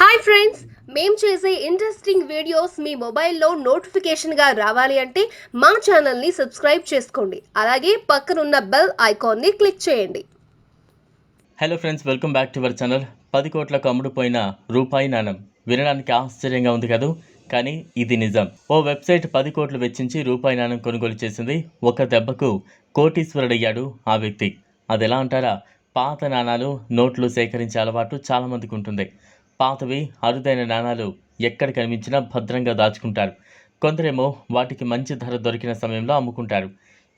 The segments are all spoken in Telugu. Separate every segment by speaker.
Speaker 1: హాయ్ ఫ్రెండ్స్ మేము చేసే ఇంట్రెస్టింగ్ వీడియోస్ మీ మొబైల్లో నోటిఫికేషన్గా రావాలి అంటే మా ఛానల్ని సబ్స్క్రైబ్ చేసుకోండి. అలాగే పక్కనున్న బెల్ ఐకాన్ని క్లిక్ చేయండి.
Speaker 2: Hello friends welcome back to our channel పది కోట్లకు అమ్ముడుపోయిన రూపాయి నాణం వినడానికి ఆశ్చర్యంగా ఉంది కదా? కానీ ఇది నిజం. ఓ వెబ్సైట్ పది కోట్లు వెచ్చించి రూపాయి నాణం కొనుగోలు చేసింది ఒక దెబ్బకు కోటీశ్వరుడయ్యాడు ఆ వ్యక్తి. అది ఎలా అంటారా? పాత నాణాలు నోట్లు సేకరించే అలవాటు చాలామందికి ఉంటుంది. పాతవి అరుదైన నాణాలు ఎక్కడ కనిపించినా భద్రంగా దాచుకుంటారు. కొందరేమో వాటికి మంచి ధర దొరికిన సమయంలో అమ్ముకుంటారు.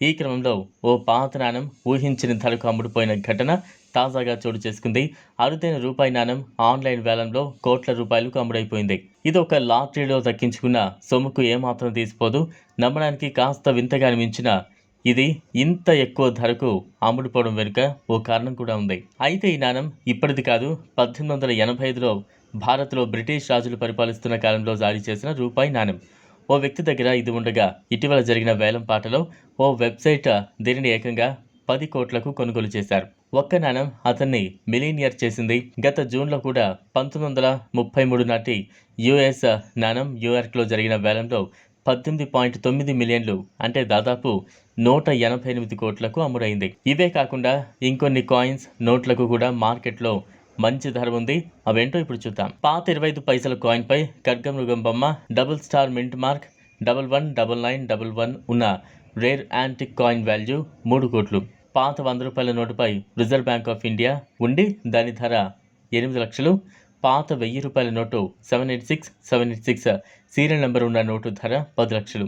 Speaker 2: ఈ క్రమంలో ఓ పాత నాణం ఊహించిన ధరకు అమ్ముడుపోయిన ఘటన తాజాగా చోటు చేసుకుంది. అరుదైన రూపాయి నాణం ఆన్లైన్ వేలంలో కోట్ల రూపాయలకు అమ్ముడైపోయింది. ఇది ఒక లాటరీలో దక్కించుకున్న సొమ్ముకు ఏమాత్రం తీసిపోదు. నమ్మడానికి కాస్త వింతగా అనిపించిన ఇది ఇంత ఎక్కువ ధరకు అమ్ముడుపోవడం వెనుక ఓ కారణం కూడా ఉంది. అయితే ఈ నాణం ఇప్పటిది కాదు పద్దెనిమిది వందల ఎనభై ఐదులో భారత్లో బ్రిటిష్ రాజులు పరిపాలిస్తున్న కాలంలో జారీ చేసిన రూపాయి నాణం. ఓ వ్యక్తి దగ్గర ఇది ఉండగా ఇటీవల జరిగిన వేలం పాటలో ఓ వెబ్సైట్ దీనిని ఏకంగా పది కోట్లకు కొనుగోలు చేశారు. ఒక్క నాణం అతన్ని మిలీనియర్ చేసింది. గత జూన్లో కూడా పంతొమ్మిది వందల ముప్పై మూడు నాటి యుఎస్ నాణం న్యూయార్క్లో జరిగిన వేలంలో పద్దెనిమిది పాయింట్ తొమ్మిది మిలియన్లు అంటే దాదాపు నూట ఎనభై ఎనిమిది కోట్లకు అమ్ముడైంది ఇవే కాకుండా ఇంకొన్ని కాయిన్స్ నోట్లకు కూడా మార్కెట్లో మంచి ధర ఉంది. అవేంటో ఇప్పుడు చూద్దాం. పాత ఇరవై ఐదు పైసల కాయిన్ పై ఖడ్గమృగం బొమ్మ double star mint mark double one double nine double one ఉన్న రేర్ యాంటిక్ కాయిన్ వాల్యూ మూడు కోట్లు. పాత వంద రూపాయల నోటుపై రిజర్వ్ బ్యాంక్ ఆఫ్ ఇండియా ఉండి దాని ధర ఎనిమిది లక్షలు. పాత వెయ్యి రూపాయల note seven eight six seven eight six. Serial number ఉన్న నోటు ధర పది లక్షలు.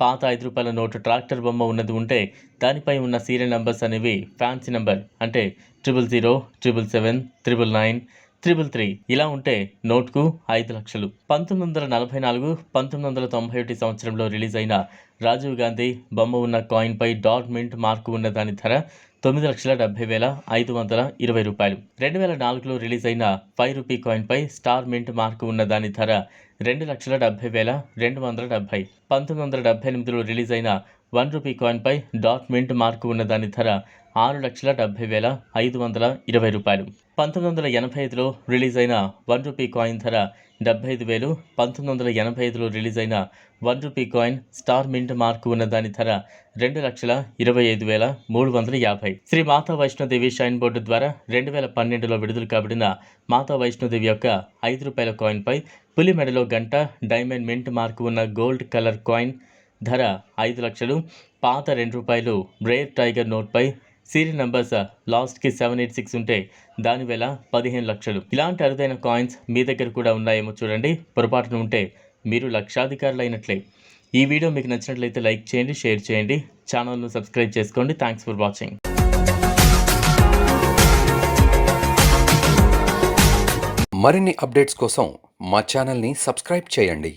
Speaker 2: పాత ఐదు రూపాయల నోటు ట్రాక్టర్ బొమ్మ ఉన్నది ఉంటే దానిపై ఉన్న సీరియల్ నెంబర్స్ అనేవి ఫ్యాన్సీ నెంబర్ అంటే triple zero triple seven triple nine triple three. ఇలా ఉంటే నోట్కు ఐదు లక్షలు. పంతొమ్మిది వందల నలభై నాలుగు పంతొమ్మిది వందల తొంభై ఒకటి సంవత్సరంలో రిలీజ్ అయిన రాజీవ్ గాంధీ బొమ్మ ఉన్న కాయిన్పై డాట్ మింట్ మార్కు ఉన్న దాని ధర తొమ్మిది లక్షల డెబ్బై వేల ఐదు వందల ఇరవై రూపాయలు. రెండు వేల నాలుగులో రిలీజ్ అయిన ఫైవ్ రూపీ కాయిన్పై స్టార్ మింట్ మార్కు ఉన్న దాని ధర రెండు లక్షల డెబ్బై వేల రెండు వందల డెబ్బై. పంతొమ్మిది వందల డెబ్బై ఎనిమిదిలో రిలీజ్ అయిన వన్ రూపీ కాయిన్పై డాట్ మింట్ మార్కు ఉన్న దాని ధర ఆరు లక్షల డెబ్బై వేల ఐదు వందల ఇరవై రూపాయలు. పంతొమ్మిది వందల ఎనభై ఐదులో రిలీజ్ అయిన వన్ రూపీ కాయిన్ ధర డెబ్బై ఐదు వేలు పంతొమ్మిది వందల ఎనభై ఐదులో రిలీజ్ అయిన one rupee coin star mint mark ఉన్న దాని ధర రెండు లక్షల ఇరవై ఐదు వేల మూడు వందల యాభై. శ్రీ మాతా వైష్ణోదేవి షైన్ బోర్డు ద్వారా రెండు వేల పన్నెండులో విడుదల కాబడిన మాతా వైష్ణోదేవి యొక్క ఐదు రూపాయల కాయిన్పై పులి మెడలో గంట డైమండ్ మింట్ మార్కు ఉన్న గోల్డ్ కలర్ కాయిన్ ధర ఐదు లక్షలు పాత రెండు రూపాయలు రేర్ టైగర్ నోట్పై సీరియల్ నంబర్స్ లాస్ట్కి సెవెన్ ఎయిట్ సిక్స్ ఉంటే దాని వేల పదిహేను లక్షలు. ఇలాంటి అరుదైన కాయిన్స్ మీ దగ్గర కూడా ఉన్నాయేమో చూడండి. పొరపాటున ఉంటే మీరు లక్షాధికారులు అయినట్లే ఈ వీడియో మీకు నచ్చినట్లయితే లైక్ చేయండి షేర్ చేయండి. ఛానల్ను సబ్స్క్రైబ్ చేసుకోండి. Thanks for watching.
Speaker 3: మరిన్ని అప్డేట్స్ కోసం మా ఛానల్ని సబ్స్క్రైబ్ చేయండి.